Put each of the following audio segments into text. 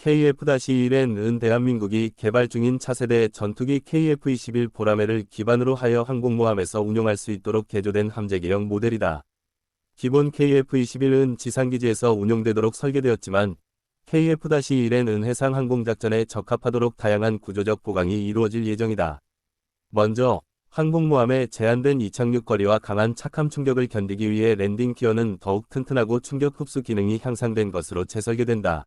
KF-1은 대한민국이 개발 중인 차세대 전투기 KF-21 보라매를 기반으로 하여 항공모함에서 운용할 수 있도록 개조된 함재기형 모델이다. 기본 KF-21은 지상기지에서 운용되도록 설계되었지만 KF-1은 해상 항공작전에 적합하도록 다양한 구조적 보강이 이루어질 예정이다. 먼저 항공모함의 제한된 이착륙 거리와 강한 착함 충격을 견디기 위해 랜딩 기어는 더욱 튼튼하고 충격 흡수 기능이 향상된 것으로 재설계된다.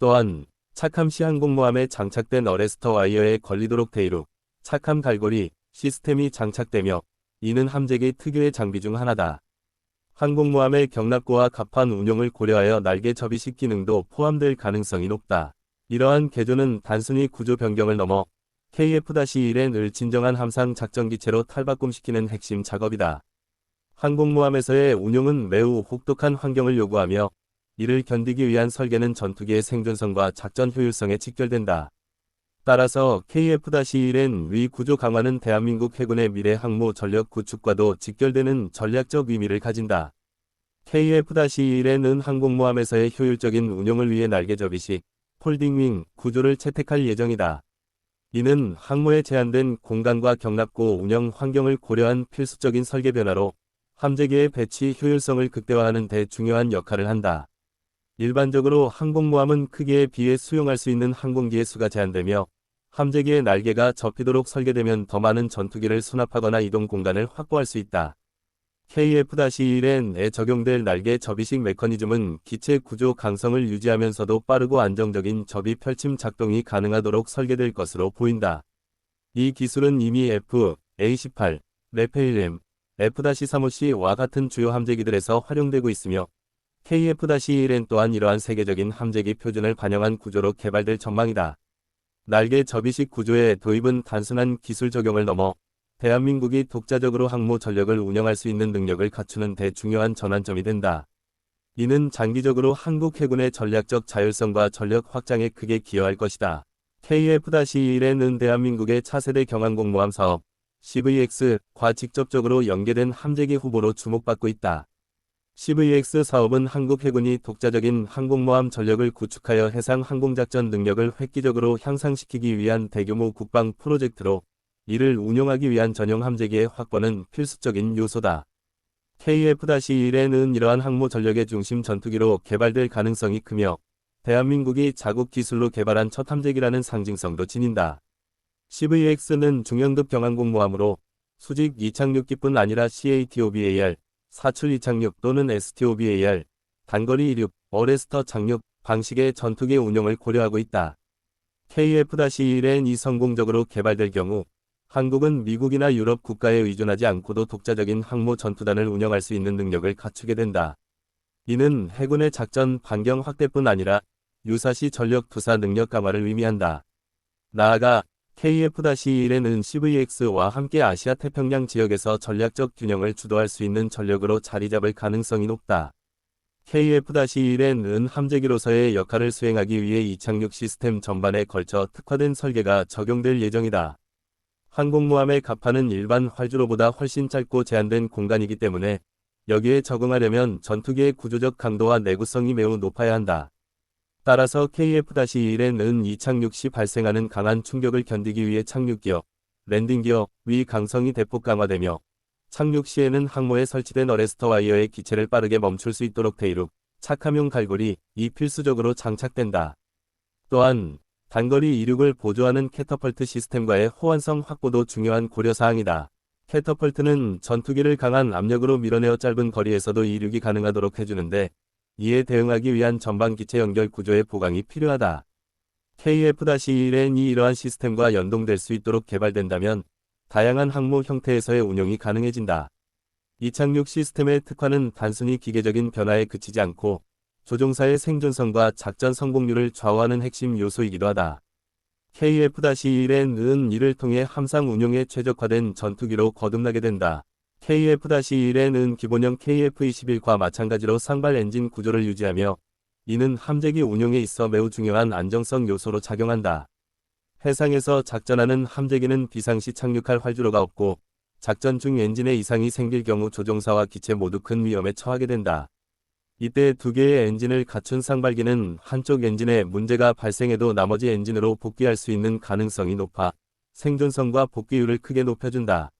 또한 착함 시 항공모함에 장착된 어레스터 와이어에 걸리도록 대이룩, 착함 갈고리 시스템이 장착되며 이는 함재기 특유의 장비 중 하나다. 항공모함의 경납고와 갑판 운용을 고려하여 날개 접이식 기능도 포함될 가능성이 높다. 이러한 개조는 단순히 구조 변경을 넘어 KF-1을 진정한 함상 작전기체로 탈바꿈시키는 핵심 작업이다. 항공모함에서의 운용은 매우 혹독한 환경을 요구하며 이를 견디기 위한 설계는 전투기의 생존성과 작전 효율성에 직결된다. 따라서 KF-1은 위 구조 강화는 대한민국 해군의 미래 항모 전력 구축과도 직결되는 전략적 의미를 가진다. KF-1은 항공모함에서의 효율적인 운용을 위해 날개접이식, 폴딩윙 구조를 채택할 예정이다. 이는 항모에 제한된 공간과 경납고 운영 환경을 고려한 필수적인 설계 변화로 함재기의 배치 효율성을 극대화하는 데 중요한 역할을 한다. 일반적으로 항공모함은 크기에 비해 수용할 수 있는 항공기의 수가 제한되며 함재기의 날개가 접히도록 설계되면 더 많은 전투기를 수납하거나 이동 공간을 확보할 수 있다. KF-1에 적용될 날개 접이식 메커니즘은 기체 구조 강성을 유지하면서도 빠르고 안정적인 접이 펼침 작동이 가능하도록 설계될 것으로 보인다. 이 기술은 이미 F, A18, 레페일M, F-35C와 같은 주요 함재기들에서 활용되고 있으며 KF-1엔 또한 이러한 세계적인 함재기 표준을 반영한 구조로 개발될 전망이다. 날개 접이식 구조의 도입은 단순한 기술 적용을 넘어 대한민국이 독자적으로 항모 전력을 운영할 수 있는 능력을 갖추는 대 중요한 전환점이 된다. 이는 장기적으로 한국 해군의 전략적 자율성과 전력 확장에 크게 기여할 것이다. KF-1은 대한민국의 차세대 경항공모함 사업 CVX과 직접적으로 연계된 함재기 후보로 주목받고 있다. CVX 사업은 한국 해군이 독자적인 항공모함 전력을 구축하여 해상 항공작전 능력을 획기적으로 향상시키기 위한 대규모 국방 프로젝트로 이를 운용하기 위한 전용 함재기의 확보는 필수적인 요소다. KF-1은 이러한 항모 전력의 중심 전투기로 개발될 가능성이 크며 대한민국이 자국 기술로 개발한 첫 함재기라는 상징성도 지닌다. CVX는 중형급 경항공모함으로 수직 이착륙기뿐 아니라 CATOBAR, 사출 이착륙 또는 STOBAR, 단거리 이륙, 어레스터 착륙 방식의 전투기 운용을 고려하고 있다. KF-1이 성공적으로 개발될 경우 한국은 미국이나 유럽 국가에 의존하지 않고도 독자적인 항모 전투단을 운영할 수 있는 능력을 갖추게 된다. 이는 해군의 작전 반경 확대뿐 아니라 유사시 전력 투사 능력 강화를 의미한다. 나아가 KF-1은 CVX와 함께 아시아 태평양 지역에서 전략적 균형을 주도할 수 있는 전력으로 자리 잡을 가능성이 높다. KF-1은 함재기로서의 역할을 수행하기 위해 이착륙 시스템 전반에 걸쳐 특화된 설계가 적용될 예정이다. 항공모함의 갑판은 일반 활주로보다 훨씬 짧고 제한된 공간이기 때문에 여기에 적응하려면 전투기의 구조적 강도와 내구성이 매우 높아야 한다. 따라서 KF-1은 이착륙 시 발생하는 강한 충격을 견디기 위해 착륙기어, 랜딩기어, 위 강성이 대폭 강화되며 착륙 시에는 항모에 설치된 어레스터 와이어의 기체를 빠르게 멈출 수 있도록 대이룩, 착함용 갈고리, 이 필수적으로 장착된다. 또한 단거리 이륙을 보조하는 캐터펄트 시스템과의 호환성 확보도 중요한 고려사항이다. 캐터펄트는 전투기를 강한 압력으로 밀어내어 짧은 거리에서도 이륙이 가능하도록 해주는데 이에 대응하기 위한 전방 기체 연결 구조의 보강이 필요하다. KF-1이 이러한 시스템과 연동될 수 있도록 개발된다면 다양한 항모 형태에서의 운용이 가능해진다. 이착륙 시스템의 특화는 단순히 기계적인 변화에 그치지 않고 조종사의 생존성과 작전 성공률을 좌우하는 핵심 요소이기도 하다. KF-1은 이를 통해 함상 운용에 최적화된 전투기로 거듭나게 된다. KF-1은 기본형 KF-21과 마찬가지로 상발 엔진 구조를 유지하며 이는 함재기 운용에 있어 매우 중요한 안정성 요소로 작용한다. 해상에서 작전하는 함재기는 비상시 착륙할 활주로가 없고 작전 중 엔진에 이상이 생길 경우 조종사와 기체 모두 큰 위험에 처하게 된다. 이때 두 개의 엔진을 갖춘 쌍발기는 한쪽 엔진에 문제가 발생해도 나머지 엔진으로 복귀할 수 있는 가능성이 높아 생존성과 복귀율을 크게 높여준다.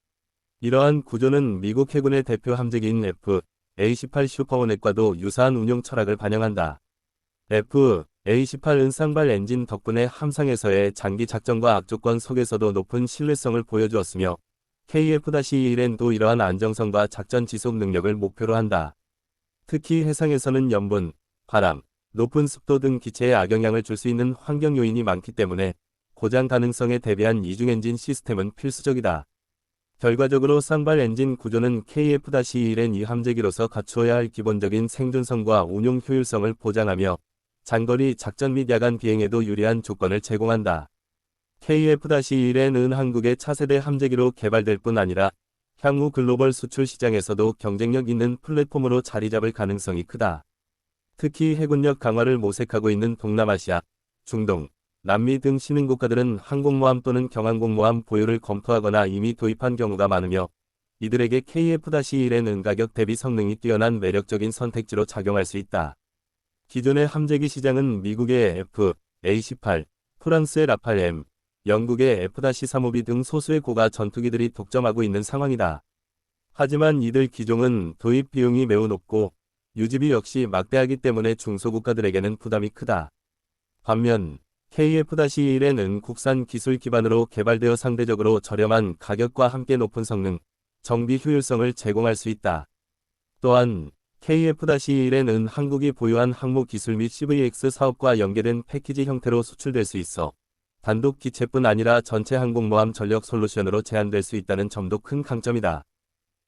이러한 구조는 미국 해군의 대표 함재기인 F, A-18 슈퍼호넷과도 유사한 운용 철학을 반영한다. F, A-18은 쌍발 엔진 덕분에 함상에서의 장기 작전과 악조건 속에서도 높은 신뢰성을 보여주었으며 KF-21N도 이러한 안정성과 작전 지속 능력을 목표로 한다. 특히 해상에서는 염분, 바람, 높은 습도 등 기체에 악영향을 줄 수 있는 환경 요인이 많기 때문에 고장 가능성에 대비한 이중 엔진 시스템은 필수적이다. 결과적으로 쌍발 엔진 구조는 KF-21N 이 함재기로서 갖추어야 할 기본적인 생존성과 운용 효율성을 보장하며 장거리 작전 및 야간 비행에도 유리한 조건을 제공한다. KF-21N은 한국의 차세대 함재기로 개발될 뿐 아니라 향후 글로벌 수출 시장에서도 경쟁력 있는 플랫폼으로 자리 잡을 가능성이 크다. 특히 해군력 강화를 모색하고 있는 동남아시아, 중동, 남미 등 신흥국가들은 항공모함 또는 경항공모함 보유를 검토하거나 이미 도입한 경우가 많으며 이들에게 KF-1N은 가격 대비 성능이 뛰어난 매력적인 선택지로 작용할 수 있다. 기존의 함재기 시장은 미국의 F, A-18, 프랑스의 라팔 M, 영국의 F-35B 등 소수의 고가 전투기들이 독점하고 있는 상황이다. 하지만 이들 기종은 도입 비용이 매우 높고 유지비 역시 막대하기 때문에 중소국가들에게는 부담이 크다. 반면 KF-1N은 국산 기술 기반으로 개발되어 상대적으로 저렴한 가격과 함께 높은 성능, 정비 효율성을 제공할 수 있다. 또한 KF-1N은 한국이 보유한 항모 기술 및 CVX 사업과 연계된 패키지 형태로 수출될 수 있어 단독 기체뿐 아니라 전체 항공모함 전력 솔루션으로 제한될 수 있다는 점도 큰 강점이다.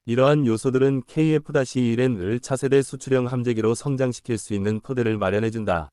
이러한 요소들은 KF-1N을 차세대 수출형 함재기로 성장시킬 수 있는 토대를 마련해준다.